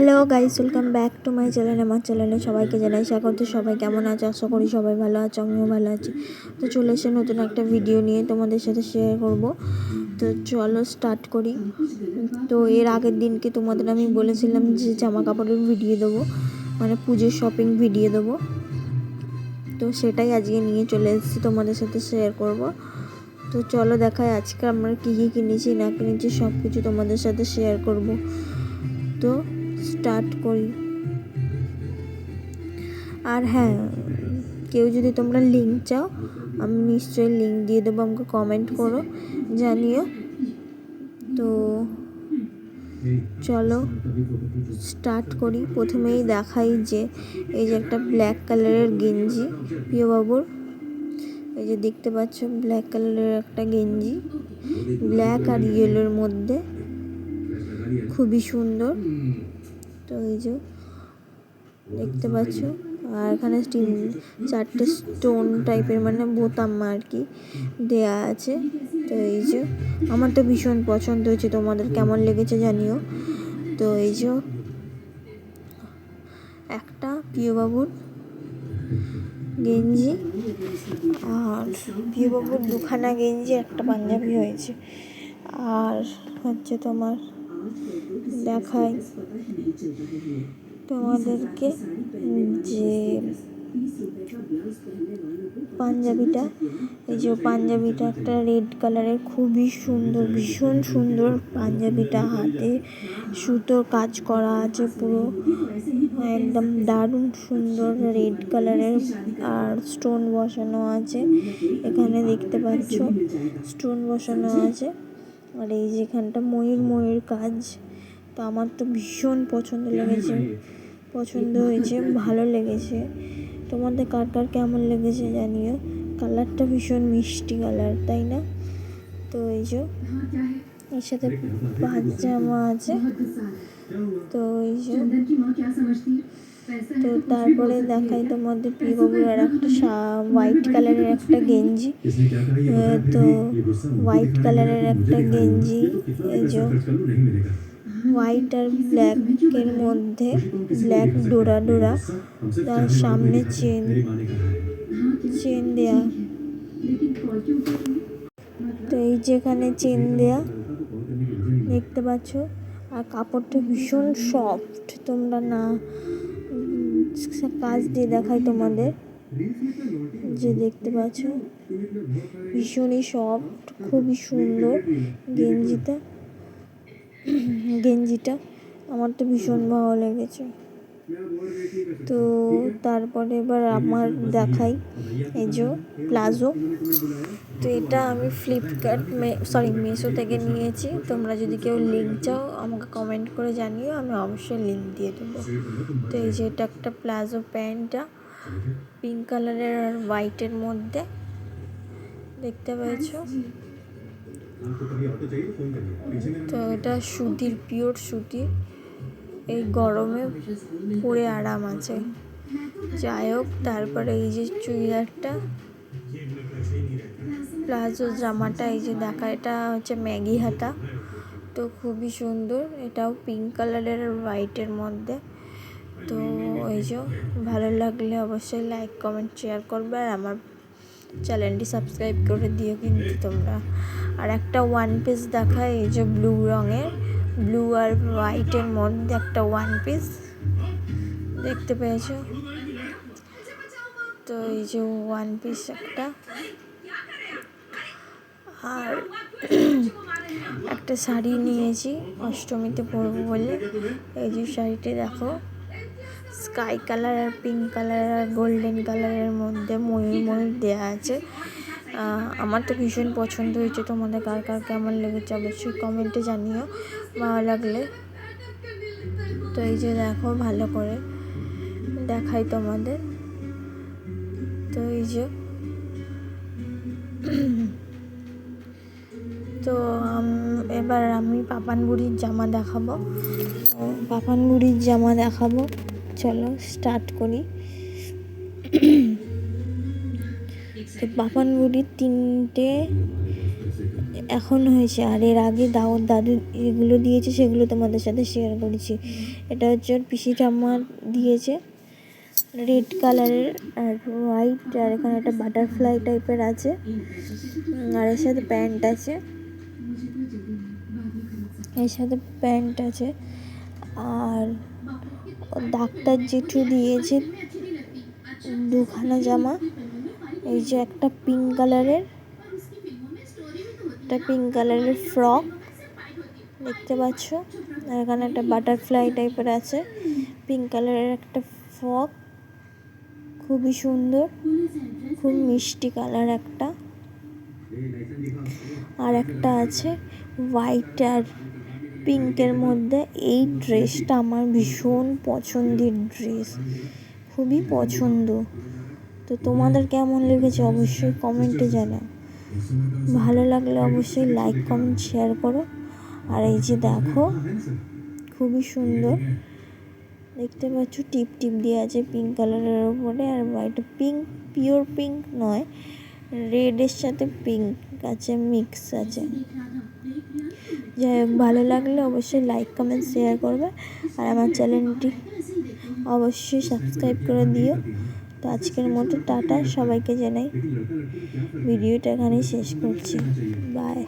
Hello guys welcome back to my channel আমার চ্যানেলে সবাইকে জানাই স্বাগত। সবাই কেমন আছে? আশা করি সবাই ভালো আছে, আমিও ভালো আছি। তো চলে এসে নতুন একটা ভিডিও নিয়ে তোমাদের সাথে শেয়ার করব। তো চলো স্টার্ট করি। তো এর আগের দিনকে তোমাদের আমি বলেছিলাম যে জামা কাপড়ের ভিডিও দেবো মানে পুজোর শপিং ভিডিও দেবো। তো সেটাই আজকে নিয়ে চলে এসেছি তোমাদের সাথে শেয়ার করব। তো চলো দেখায় আজকে আমরা কী কী কিনেছি, না কিনেছি সব কিছু তোমাদের সাথে শেয়ার করব। তো স্টার্ট করি। আর হ্যাঁ কেউ যদি তোমরা লিঙ্ক চাও, আমি নিশ্চয়ই লিঙ্ক দিয়ে দেবো, আমাকে কমেন্ট করো, জানিও। তো চলো স্টার্ট করি। প্রথমেই দেখাই যে, এই যে একটা ব্ল্যাক কালারের গেঞ্জি, প্রিয়বাবুর। এই যে দেখতে পাচ্ছ ব্ল্যাক কালারের একটা গেঞ্জি। ব্ল্যাক আর ইয়েলোর মধ্যে। খুবই সুন্দর। তো এই যে দেখতে পাচ্ছ। আর এখানে তিন চারটে স্টোন টাইপের মানে বোতাম আর কি দেয়া আছে। তো এই যে আমার তো ভীষণ পছন্দ হয়েছে তোমাদের, কেমন লেগেছে জানিও। তো এই যে একটা প্রিয়বাবুর গেঞ্জি আর প্রিয়বাবুর দুখানা গেঞ্জি একটা পাঞ্জাবি হয়েছে। আর হচ্ছে তোমার দেখাই তোমাদেরকে যে পাঞ্জাবিটা, এই যে পাঞ্জাবিটা একটা রেড কালারের, খুবই সুন্দর, ভীষণ সুন্দর পাঞ্জাবিটা হাতে। সুতোর কাজ করা আছে পুরো। একদম দারুণ সুন্দর রেড কালারের আর স্টোন বসানো আছে। এখানে দেখতে পাচ্ছ, স্টোন বসানো আছে। আর এই যেখানটা ময়ূর ময়ূর কাজ, তো আমার তো ভীষণ পছন্দ লেগেছে। পছন্দ হয়েছে, ভালো লেগেছে। তোমাদের কার কার কেমন লেগেছে জানিও? কালারটা ভীষণ মিষ্টি কালার, তাই না? তো এই যে, এর সাথে পাজামা আছে। তো এই যে তো তারপরে দেখাই তোমাদের প্রিয়বাবুর আর একটা হোয়াইট কালারের একটা গেঞ্জি। তো হোয়াইট কালারের একটা গেঞ্জি যে হোয়াইট আর ব্ল্যাকের মধ্যে ব্ল্যাক ডোরা ডোরা, তার সামনে চেন চেন দেয়া। তো এই যেখানে চেন দেয়া, দেখতে পাচ্ছ? আর কাপড়টা ভীষণ সফট তোমরা না কাজ দিয়ে দেখাই তোমাদের। যে দেখতে পাচ্ছ, ভীষণই সফট, খুবই সুন্দর গেঞ্জিটা। গেঞ্জিটা। আমার তো ভীষণ ভালো লেগেছে। তো তারপরে এবার আমার দেখাই এই যে প্লাজো। তো এটা আমি ফ্লিপকার্ট সরি মিশো থেকে নিয়েছি। তোমরা যদি কেউ লিঙ্ক চাও, আমাকে কমেন্ট করে জানিও, আমি অবশ্যই লিঙ্ক দিয়ে দেবো। তো এই যে এটা একটা প্লাজো প্যান্টটা পিঙ্ক কালারের আর হোয়াইটের মধ্যে। দেখতে পেয়েছ? তো এটা সুতির পিওর সুতির এই গরমে পরে আরাম আছে। যাই হোক, তারপরে এই যে চুড়িদারটা প্লাজো জামাটা এই যে দেখা, এটা হচ্ছে ম্যাগি হাতা। তো খুবই সুন্দর, এটাও পিঙ্ক কালারের আর হোয়াইটের মধ্যে। তো এই যে, ভালো লাগলে অবশ্যই লাইক কমেন্ট শেয়ার করবে। আর আমার চ্যানেলটি সাবস্ক্রাইব করে দিও কিন্তু তোমরা। আর একটা ওয়ান পিস দেখায় এই যে ব্লু রঙের। ব্লু আর হোয়াইটের মধ্যে একটা ওয়ান পিস দেখতে পেয়েছ? তো এই যে ওয়ান পিস একটা। আর একটা শাড়ি নিয়েছি, অষ্টমীতে পরবো বলে। এই যে শাড়িটি দেখো স্কাই কালার আর পিঙ্ক কালার আর গোল্ডেন কালারের মধ্যে ময়ূর ময়ূর দেওয়া আছে। আমার তো ভীষণ পছন্দ হয়েছে তোমাদের কার কার কেমন লেগেছে অবশ্যই কমেন্টে জানিও, ভালো লাগলে। তো এই যে দেখো ভালো করে দেখাই তোমাদের। তো এই যে, তো এবার আমি পাপান বুড়ির জামা দেখাবো। পাপান বুড়ির জামা দেখাবো। চলো স্টার্ট করি। তো পাপানবুড়ির তিনটে এখন হয়েছে, আর এর আগে দাও দাদু এগুলো দিয়েছে, সেগুলো তোমাদের সাথে শেয়ার করেছি। এটা হচ্ছে ওর পিসি ঠাম্মার দিয়েছে রেড কালারের আর হোয়াইট আর এখানে একটা বাটারফ্লাই টাইপের আছে। আর এর সাথে প্যান্ট আছে। এর সাথে প্যান্ট আছে। আর ডাক্তার জেঠু দিয়েছে দুখানা জামা। এই যে একটা পিঙ্ক কালারের একটা পিঙ্ক কালারের ফ্রক দেখতে পাচ্ছ। আর এখানে একটা বাটারফ্লাই টাইপের আছে পিঙ্ক কালারের একটা ফ্রক খুবই সুন্দর, খুব মিষ্টি কালার একটা। আর একটা আছে হোয়াইট আর পিঙ্কের মধ্যে। এই ড্রেসটা আমার ভীষণ পছন্দের ড্রেস খুবই পছন্দ। তো তোমাদের কেমন লেগেছে অবশ্যই কমেন্টে জানাও। ভালো লাগলে অবশ্যই লাইক কমেন্ট শেয়ার করো। আর এই যে দেখো, খুবই সুন্দর। দেখতে পাচ্ছ টিপ টিপ দিয়ে আছে পিঙ্ক কালারের ওপরে আর এটা পিঙ্ক পিওর পিঙ্ক নয় রেডের সাথে পিঙ্ক আছে মিক্স আছে। যাই হোক, ভালো লাগলে অবশ্যই লাইক কমেন্ট শেয়ার করবে। আর আমার চ্যানেলটি অবশ্যই সাবস্ক্রাইব করে দিও। তো আজকের মতো টাটা সবাইকে জানাই। ভিডিওটা এখানেই শেষ করছি। বাই